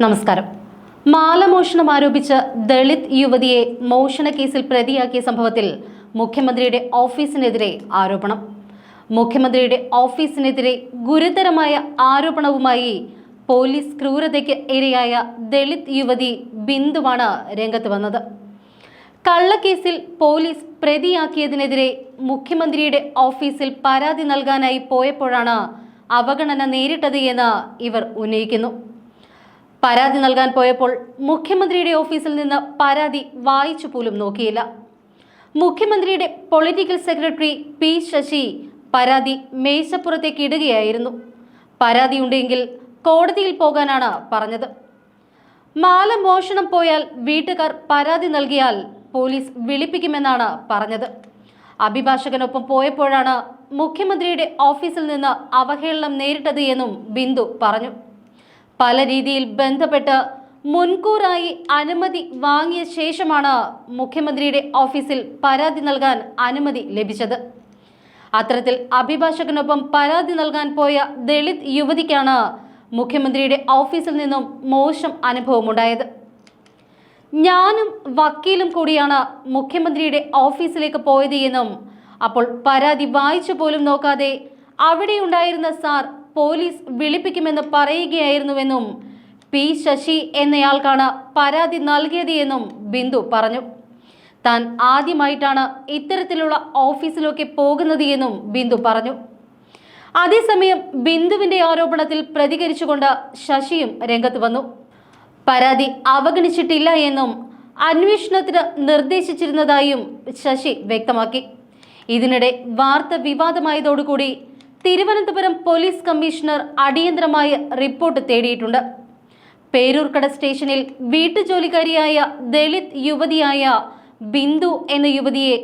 നമസ്കാരം. മാലമോഷണം ആരോപിച്ച് ദളിത് യുവതിയെ മോഷണ കേസിൽ പ്രതിയാക്കിയ സംഭവത്തിൽ മുഖ്യമന്ത്രിയുടെ ഓഫീസിനെതിരെ ആരോപണം. മുഖ്യമന്ത്രിയുടെ ഓഫീസിനെതിരെ ഗുരുതരമായ ആരോപണവുമായി പോലീസ് ക്രൂരതയ്ക്ക് ഇരയായ ദളിത് യുവതി ബിന്ദുവാണ് രംഗത്ത് വന്നത്. കള്ളക്കേസിൽ പോലീസ് പ്രതിയാക്കിയതിനെതിരെ മുഖ്യമന്ത്രിയുടെ ഓഫീസിൽ പരാതി നൽകാനായി പോയപ്പോഴാണ് അവഗണന നേരിട്ടത് എന്ന് ഇവർ ഉന്നയിക്കുന്നു. പരാതി നൽകാൻ പോയപ്പോൾ മുഖ്യമന്ത്രിയുടെ ഓഫീസിൽ നിന്ന് പരാതി വായിച്ചു പോലും നോക്കിയില്ല. മുഖ്യമന്ത്രിയുടെ പൊളിറ്റിക്കൽ സെക്രട്ടറി പി ശശി പരാതി മേശപ്പുറത്തേക്ക് ഇടുകയായിരുന്നു. പരാതിയുണ്ടെങ്കിൽ കോടതിയിൽ പോകാനാണ് പറഞ്ഞത്. മാല മോഷണം പോയാൽ വീട്ടുകാർ പരാതി നൽകിയാൽ പോലീസ് വിളിപ്പിക്കുമെന്നാണ് പറഞ്ഞത്. അഭിഭാഷകനൊപ്പം പോയപ്പോഴാണ് മുഖ്യമന്ത്രിയുടെ ഓഫീസിൽ നിന്ന് അവഹേളനം നേരിട്ടത് എന്നും ബിന്ദു പറഞ്ഞു. പല രീതിയിൽ ബന്ധപ്പെട്ട് മുൻകൂറായി അനുമതി വാങ്ങിയ ശേഷമാണ് മുഖ്യമന്ത്രിയുടെ ഓഫീസിൽ പരാതി നൽകാൻ അനുമതി ലഭിച്ചത്. അത്തരത്തിൽ അഭിഭാഷകനൊപ്പം പരാതി നൽകാൻ പോയ ദളിത് യുവതിക്കാണ് മുഖ്യമന്ത്രിയുടെ ഓഫീസിൽ നിന്നും മോശം അനുഭവമുണ്ടായത്. ഞാനും വക്കീലും കൂടിയാണ് മുഖ്യമന്ത്രിയുടെ ഓഫീസിലേക്ക് പോയത് എന്നും അപ്പോൾ പരാതി വായിച്ചു പോലും നോക്കാതെ അവിടെയുണ്ടായിരുന്ന സാർ പോലീസ് വിളിപ്പിക്കുമെന്ന് പറയുകയായിരുന്നുവെന്നും പി ശശി എന്നയാൾക്കാണ് പരാതി നൽകിയത് എന്നും ബിന്ദു പറഞ്ഞു. താൻ ആദ്യമായിട്ടാണ് ഇത്തരത്തിലുള്ള ഓഫീസിലൊക്കെ പോകുന്നത് എന്നും ബിന്ദു പറഞ്ഞു. അതേസമയം ബിന്ദുവിന്റെ ആരോപണത്തിൽ പ്രതികരിച്ചുകൊണ്ട് ശശിയും രംഗത്ത് വന്നു. പരാതി അവഗണിച്ചിട്ടില്ല എന്നും അന്വേഷണത്തിന് നിർദ്ദേശിച്ചിരുന്നതായും ശശി വ്യക്തമാക്കി. ഇതിനിടെ വാർത്ത വിവാദമായതോടുകൂടി തിരുവനന്തപുരം പോലീസ് കമ്മീഷണർ അടിയന്തരമായി റിപ്പോർട്ട് തേടിയിട്ടുണ്ട്. പേരൂർക്കട സ്റ്റേഷനിൽ വീട്ടുജോലിക്കാരിയായ ദളിത് യുവതിയായ ബിന്ദു എന്ന യുവതിയെ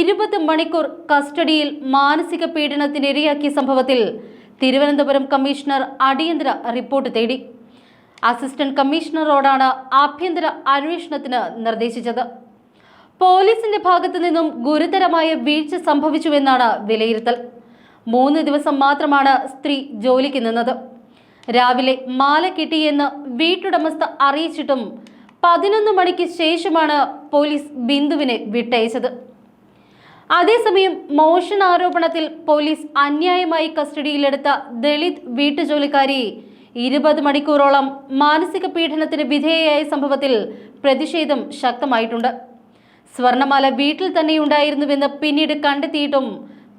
ഇരുപത് മണിക്കൂർ കസ്റ്റഡിയിൽ മാനസിക പീഡനത്തിനിരയാക്കിയ സംഭവത്തിൽ തിരുവനന്തപുരം കമ്മീഷണർ അടിയന്തര റിപ്പോർട്ട് തേടി. അസിസ്റ്റന്റ് കമ്മീഷണറോടാണ് ആഭ്യന്തര അന്വേഷണത്തിന് നിർദ്ദേശിച്ചത്. പോലീസിന്റെ ഭാഗത്തു നിന്നും ഗുരുതരമായ വീഴ്ച സംഭവിച്ചുവെന്നാണ് വിലയിരുത്തൽ. മൂന്ന് ദിവസം മാത്രമാണ് സ്ത്രീ ജോലിക്ക് നിന്നത്. രാവിലെ മാല കിട്ടിയെന്ന് വീട്ടുടമസ്ഥ അറിയിച്ചിട്ടും പതിനൊന്ന് മണിക്ക് ശേഷമാണ് പോലീസ് ബിന്ദുവിനെ വിട്ടയച്ചത്. അതേസമയം മോഷണാരോപണത്തിൽ പോലീസ് അന്യായമായി കസ്റ്റഡിയിലെടുത്ത ദളിത് വീട്ടുജോലിക്കാരി ഇരുപത് മണിക്കൂറോളം മാനസിക പീഡനത്തിന് വിധേയയായ സംഭവത്തിൽ പ്രതിഷേധം ശക്തമായിട്ടുണ്ട്. സ്വർണമാല വീട്ടിൽ തന്നെയുണ്ടായിരുന്നുവെന്ന് പിന്നീട് കണ്ടെത്തിയിട്ടും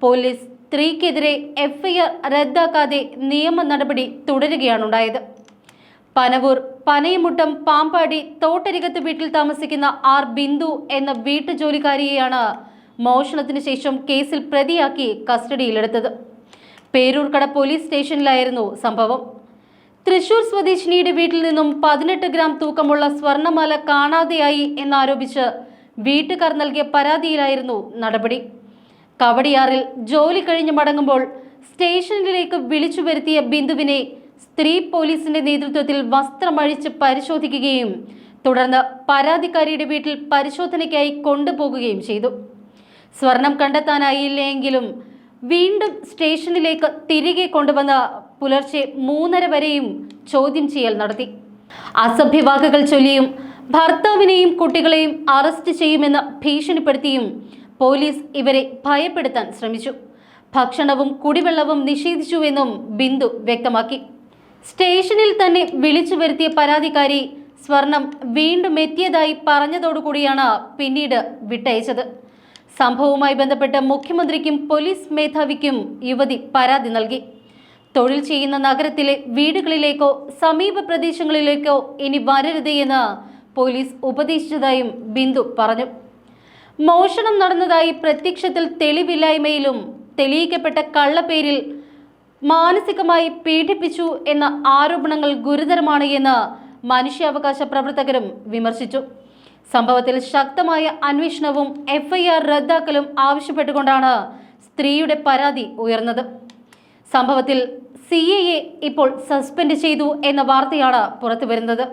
പോലീസ് സ്ത്രീക്കെതിരെ എഫ്ഐആർ റദ്ദാക്കാതെ നിയമ നടപടി തുടരുകയാണുണ്ടായത്. പനവൂർ പനയമുട്ടം പാമ്പാടി തോട്ടരികത്ത് വീട്ടിൽ താമസിക്കുന്ന ആർ ബിന്ദു എന്ന വീട്ടുജോലിക്കാരിയെയാണ് മോഷണത്തിന് ശേഷം കേസിൽ പ്രതിയാക്കി കസ്റ്റഡിയിലെടുത്തത്. പേരൂർക്കട പോലീസ് സ്റ്റേഷനിലായിരുന്നു സംഭവം. തൃശൂർ സ്വദേശിനിയുടെ വീട്ടിൽ നിന്നും പതിനെട്ട് ഗ്രാം തൂക്കമുള്ള സ്വർണമാല കാണാതെയായി എന്നാരോപിച്ച് വീട്ടുകാർ നൽകിയ പരാതിയിലായിരുന്നു നടപടി. കവടിയാറിൽ ജോലി കഴിഞ്ഞ് മടങ്ങുമ്പോൾ സ്റ്റേഷനിലേക്ക് വിളിച്ചു വരുത്തിയ ബിന്ദുവിനെ സ്ത്രീ പോലീസിന്റെ നേതൃത്വത്തിൽ വസ്ത്രമഴിച്ച് പരിശോധിക്കുകയും തുടർന്ന് പരാതിക്കാരിയുടെ വീട്ടിൽ പരിശോധനയ്ക്കായി കൊണ്ടുപോകുകയും ചെയ്തു. സ്വർണം കണ്ടെത്താനായില്ലെങ്കിലും വീണ്ടും സ്റ്റേഷനിലേക്ക് തിരികെ കൊണ്ടുവന്ന പുലർച്ചെ മൂന്നര വരെയും ചോദ്യം ചെയ്യൽ നടത്തി. അസഭ്യവാക്കുകൾ ചൊല്ലിയും ഭർത്താവിനെയും കുട്ടികളെയും അറസ്റ്റ് ചെയ്യുമെന്ന് ഭീഷണിപ്പെടുത്തിയും പോലീസ് ഇവരെ ഭയപ്പെടുത്താൻ ശ്രമിച്ചു. ഭക്ഷണവും കുടിവെള്ളവും നിഷേധിച്ചുവെന്നും ബിന്ദു വ്യക്തമാക്കി. സ്റ്റേഷനിൽ തന്നെ വിളിച്ചു വരുത്തിയ പരാതിക്കാരി സ്വർണം വീണ്ടും എത്തിയതായി പറഞ്ഞതോടുകൂടിയാണ് പിന്നീട് വിട്ടയച്ചത്. സംഭവവുമായി ബന്ധപ്പെട്ട് മുഖ്യമന്ത്രിക്കും പോലീസ് മേധാവിക്കും യുവതി പരാതി നൽകി. തൊഴിൽ ചെയ്യുന്ന നഗരത്തിലെ വീടുകളിലേക്കോ സമീപ പ്രദേശങ്ങളിലേക്കോ ഇനി വരരുത് എന്ന് പോലീസ് ഉപദേശിച്ചതായും ബിന്ദു പറഞ്ഞു. മോഷണം നടന്നതായി പ്രത്യക്ഷത്തിൽ തെളിവില്ലായ്മയിലും തെളിയിക്കപ്പെട്ട കള്ളപ്പേരിൽ മാനസികമായി പീഡിപ്പിച്ചു എന്ന ആരോപണങ്ങൾ ഗുരുതരമാണ് എന്ന് മനുഷ്യാവകാശ പ്രവർത്തകരും വിമർശിച്ചു. സംഭവത്തിൽ ശക്തമായ അന്വേഷണവും എഫ്ഐആർ റദ്ദാക്കലും ആവശ്യപ്പെട്ടുകൊണ്ടാണ് സ്ത്രീയുടെ പരാതി ഉയർന്നത്. സംഭവത്തിൽ സി ഇപ്പോൾ സസ്പെൻഡ് ചെയ്തു എന്ന വാർത്തയാണ് പുറത്തുവരുന്നത്.